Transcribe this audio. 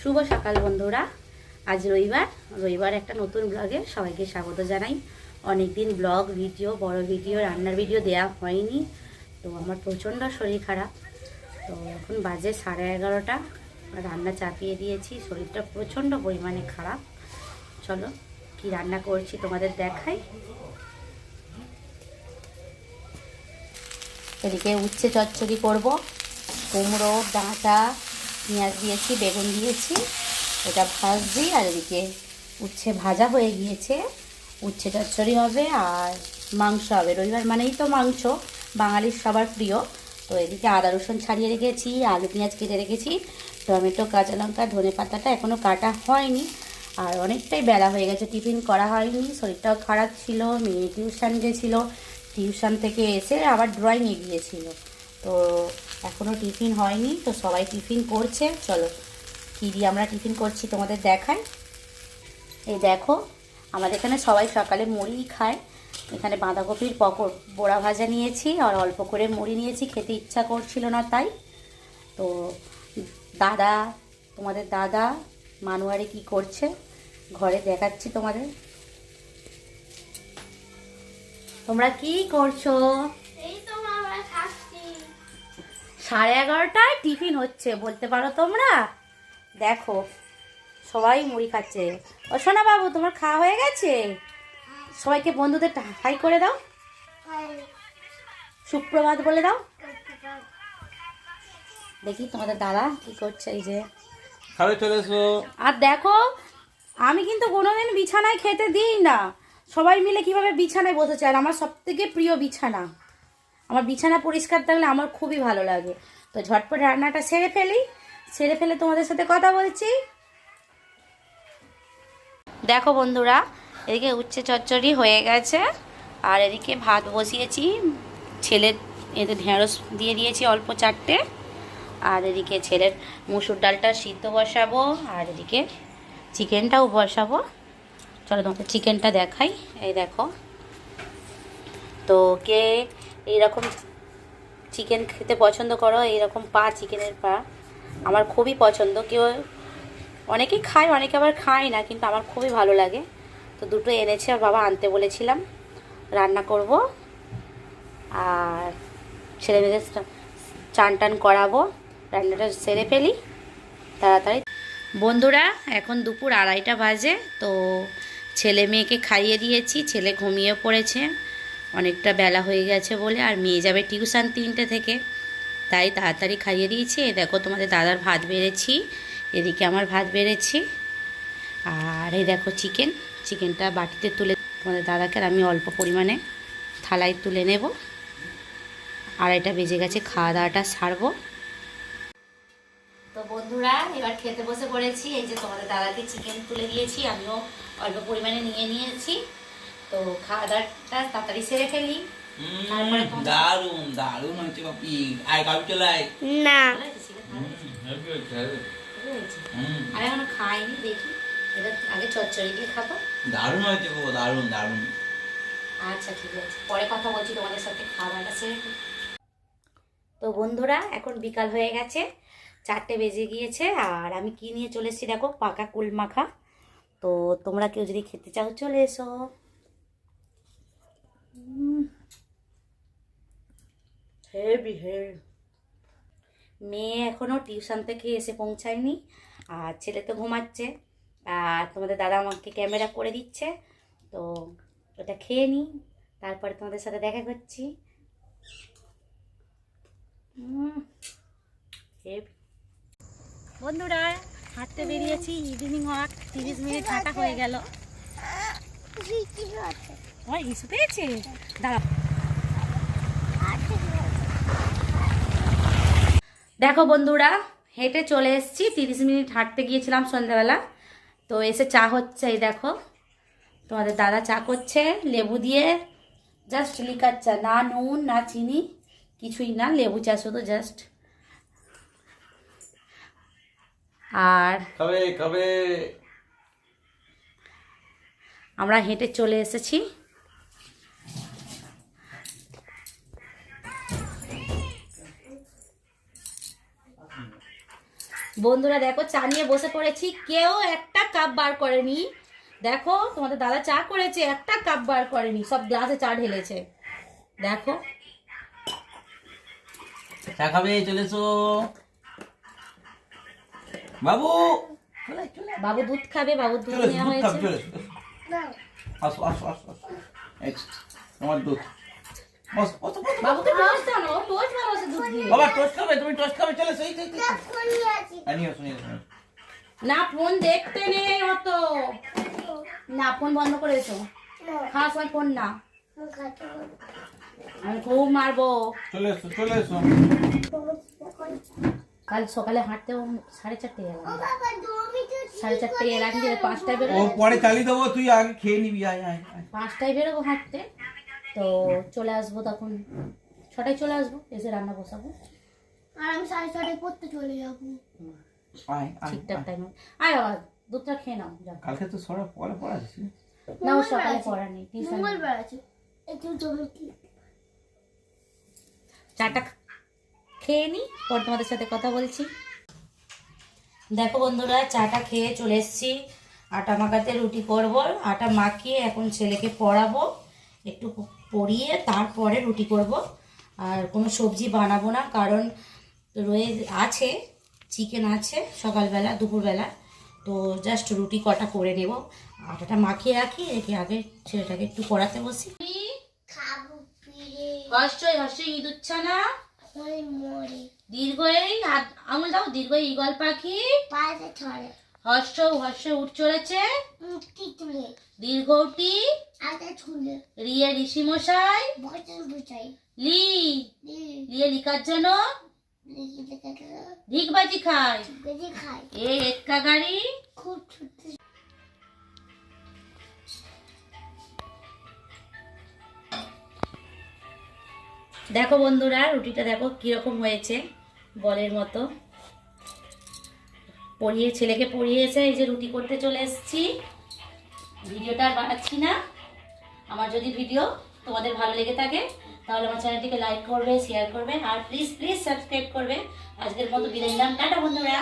শুভ সকাল বন্ধুরা। আজ রবিবার রবিবার একটা নতুন ব্লগে সবাইকে স্বাগত জানাই। অনেক দিন ব্লগ ভিডিও বড় ভিডিও রান্নার ভিডিও দেওয়া হয়নি। তো আমার প্রচণ্ড শরীর খারাপ। তো এখন বাজে সাড়ে এগারোটা। রান্না চাপিয়ে দিয়েছি। শরীরটা প্রচণ্ড পরিমাণে খারাপ। চলো, কি রান্না করছি তোমাদের দেখাই। এদিকে উচ্ছে চচ্চড়ি করব। কুমড়ো ডাঁটা পেঁয়াজ দিয়েছি, বেগুন দিয়েছি, এটা ভাজছি আর এদিকে উচ্ছে ভাজা হয়ে গিয়েছে। উচ্ছে চচ্চড়ি হবে আর মাংস হবে। রবিবার মানেই তো মাংস, বাঙালির সবার প্রিয়। তো এদিকে আদা রসুন ছাড়িয়ে রেখেছি, আলু পেঁয়াজ কেটে রেখেছি, টমেটো, কাঁচা লঙ্কা, ধনে পাতাটা এখনও কাটা হয়নি। আর অনেকটাই বেলা হয়ে গেছে, টিফিন করা হয়নি, শরীরটাও খারাপ ছিল, মেয়ে টিউশন গেছিল। টিউশন থেকে এসে আবার ড্রয়িংয়ে গিয়েছিল। তো এখনও টিফিন হয়নি, তো সবাই টিফিন করছে। চলো, কী দিয়ে আমরা টিফিন করছি তোমাদের দেখাই। এই দেখো, আমাদের এখানে সবাই সকালে মুড়ি খায়। এখানে বাঁধাকপির পকোড় বোড়া ভাজা নিয়েছি, আর অল্প করে মুড়ি নিয়েছি, খেতে ইচ্ছা করছিল না তাই। তো দাদা, তোমাদের দাদা, মানুয়ারে কি করছে? ঘরে দেখাচ্ছি তোমাদের। তোমরা কি করছ? সাড়ে এগারোটায় টিফিন হচ্ছে বলতে পারো তোমরা? দেখো সবাই মুড়ি খাচ্ছে। ও সোনা বাবু তোমার খাওয়া হয়ে গেছে? সবাইকে বন্ধুদের হাই করে দাও। সুপ্রভাত বলে দাও। দেখি তোমাদের দাদা কি করছে এই যে। খাবে চলে এসো। আর দেখো আমি কিন্তু কোনোদিন বিছানায় খেতে দিই না। সবাই মিলে কীভাবে বিছানায় বসেছে? আর আমার সব থেকে প্রিয় বিছানা। আমার বিছানা পরিষ্কার থাকলে আমার খুবই ভালো লাগে। তো ঝটপট রান্নাটা সেরে ফেলি। সেরে ফেলে তোমাদের সাথে কথা বলছি। দেখো বন্ধুরা, এদিকে উচ্ছে চচ্চড়ি হয়ে গেছে। আর এদিকে ভাত বসিয়েছি। ছেলের এতে ঢেঁড়স দিয়ে দিয়েছি অল্প চারটে। আর এদিকে ছেলের মুসুর ডালটা সিদ্ধ বসাবো। আর এদিকে চিকেনটাও বসাবো। চলো তোমাকে চিকেনটা দেখাই। এই দেখো। তো কে এইরকম চিকেন খেতে পছন্দ করো, এইরকম পা চিকেনের পা। আমার খুবই পছন্দ। কেউ অনেকেই খায়, অনেকে আবার খায় না, কিন্তু আমার খুবই ভালো লাগে। তো দুটো এনেছে আর বাবা আনতে বলেছিলাম। রান্না করব। আর ছেলে মেয়েদের চান টান করাবো। রান্নাটা সেরে ফেলি। তাড়াতাড়ি। বন্ধুরা, এখন দুপুর আড়াইটা বাজে, তো ছেলে মেয়েকে খাইয়ে দিয়েছি। ছেলে ঘুমিয়ে পড়েছে। অনেকটা বেলা হয়ে গেছে বলে আর মেয়ে যাবে টিউশন তিনটে থেকে। তাই তাড়াতাড়ি খাইয়ে দিয়েছি। এই দেখো তোমাদের দাদার ভাত বেড়েছি, এদিকে আমার ভাত বেড়েছি। আর এই দেখো চিকেন, চিকেনটা বাটিতে তুলে তোমাদের দাদাকে আমি অল্প পরিমাণে থালায় তুলে নেব। আর এটা বেজে গেছে, খাওয়া দাওয়াটা সারবো। তো বন্ধুরা, এবার খেতে বসে পড়েছি। এই যে তোমাদের দাদাকে চিকেন তুলে দিয়েছি, আমিও অল্প পরিমাণে নিয়ে নিয়েছি। তো খাওয়া দাওয়াটা তাড়াতাড়ি সেরে ফেলি। দারুণ দারুণ হচ্ছে বাপি। আয় কাবি চলে আয়। না। হয়েছে হয়েছে? হয়েছে? আমি এখনও খাইনি দেখি। এবার আগে চচ্চড়ি দিয়ে খাব। দারুণ হয়েছে গো দারুণ দারুণ আচ্ছা ঠিক আছে। পরে কথা বলছি তোমাদের সাথে খাবারটা সেরে। তো বন্ধুরা এখন বিকাল হয়ে গেছে। চারটে বেজে গিয়েছে আর আমি কি নিয়ে চলে এসেছি দেখো পাকা কুল মাখা তো তোমরা কেউ যদি খেতে চাও চলে এসো। হেভি হেভি মেয়ে এখনও টিউশন থেকে এসে পৌঁছায়নি আর ছেলে তো ঘুমাচ্ছে আর তোমাদের দাদা আমাকে ক্যামেরা করে দিচ্ছে তো ওটা খেয়ে নিই তারপরে তোমাদের সাথে দেখা করছি। বন্ধুরা হাঁটতে বেরিয়েছি ইভিনিং ওয়াক তিরিশ মিনিট হাঁটা হয়ে গেল। ওই হিসু পেয়েছে? দাঁড়া দেখো বন্ধুরা হেঁটে চলে এসেছি। তিরিশ মিনিট হাঁটতে গিয়েছিলাম সন্ধ্যাবেলা। তো এসে চা হচ্ছে এই দেখো। তোমাদের দাদা চা করছে লেবু দিয়ে। জাস্ট লিকার চা না নুন না চিনি কিছুই না লেবু চা শুধু জাস্ট। আর আমরা হেঁটে চলে এসেছি। বন্ধুরা দেখো চা নিয়ে বসে পড়েছি। কেউ একটা কাপ বার করেনি। দেখো তোমাদের দাদা চা করেছে একটা কাপ বার করেনি। সব গ্লাসে চা ঢেলেছে। দেখো। চা খাবে চলে এসো। বাবু। বাবু দুধ খাবে বাবুর দুধ নেওয়া হয়েছে। আসো আসো আসো তোমার দুধ। বসো। বাবুকে টোস্ট দাও না ও টোস্ট ভালোবাসে দুধ দিয়ে। বাবা টোস্ট খাবে তুমি টোস্ট খাবে চলে। না ফোন দেখতে নেই অত। না ফোন বন্ধ করে এসো খাওয়ার সময় ফোন না। আমি খুব মারবো। চলে এসো চলে এসো। কাল সকালে হাঁটতেও সাড়ে চারটে গেলাম সাড়ে চারটে গেলাম দিয়ে পাঁচটায় বেরোবো। পরে চালিয়ে দেবো তুই আগে খেয়ে নিবি আয় আয় আয়। পাঁচটায় বেরোবো হাঁটতে। তো চলে আসব তখন। ছটায় চলে আসব এসে রান্না বসাবো। আর আমি সাড়ে ছটায় পড়তে চলে যাব। ঠিকঠাক। টাইমে আয় বাবা দুধটা খেয়ে নাও কালকে তো সরা পরে পড়া দিচ্ছি না ও সকালে পড়া নেই মঙ্গলবার আছে। একটু জমি কি? চাটা খেয়ে নি পর তোমাদের সাথে কথা বলছি। দেখো বন্ধুরা চাটা খেয়ে চলে এসেছি। আটা মাখাতে রুটি করব আটা মাখিয়ে এখন ছেলেকে পড়াবো। একটু পরিয়ে তারপরে রুটি করব। আর কোনো সবজি বানাবো না কারণ রয়ে আছে চিকেন আছে সকালবেলা দুপুরবেলা। তো জাস্ট রুটি কটা করে নেব। আটাটা মাখিয়ে রাখি রেখে আগে ছেলেটাকে একটু পড়াতে বসি। খাব ফিরে। হস্যই হস্যই ইঁদুর ছানা? দীর্ঘ এই আঙুল দাও দীর্ঘ পাখি। উঠ চলেছে। দীর্ঘটি রিয়ে ঋষি মশাই লি। লিয়ে লিকার জন্য? লিখে লিখে খায়। খাই এ এক্কা গাড়ি? খুব ছুটতে দেখো বন্ধুরা রুটিটা দেখো কীরকম হয়েছে বলের মতো। পড়িয়ে ছেলেকে পড়িয়েছে এই যে রুটি করতে চলে এসেছি। ভিডিওটা আর বানাচ্ছি না। আমার যদি ভিডিও তোমাদের ভালো লেগে থাকে, তাহলে আমার চ্যানেলটিকে লাইক করবে শেয়ার করবে, আর প্লিজ প্লিজ সাবস্ক্রাইব করবে। আজকের মতো বিদায় নিলাম। টাটা, বন্ধুরা।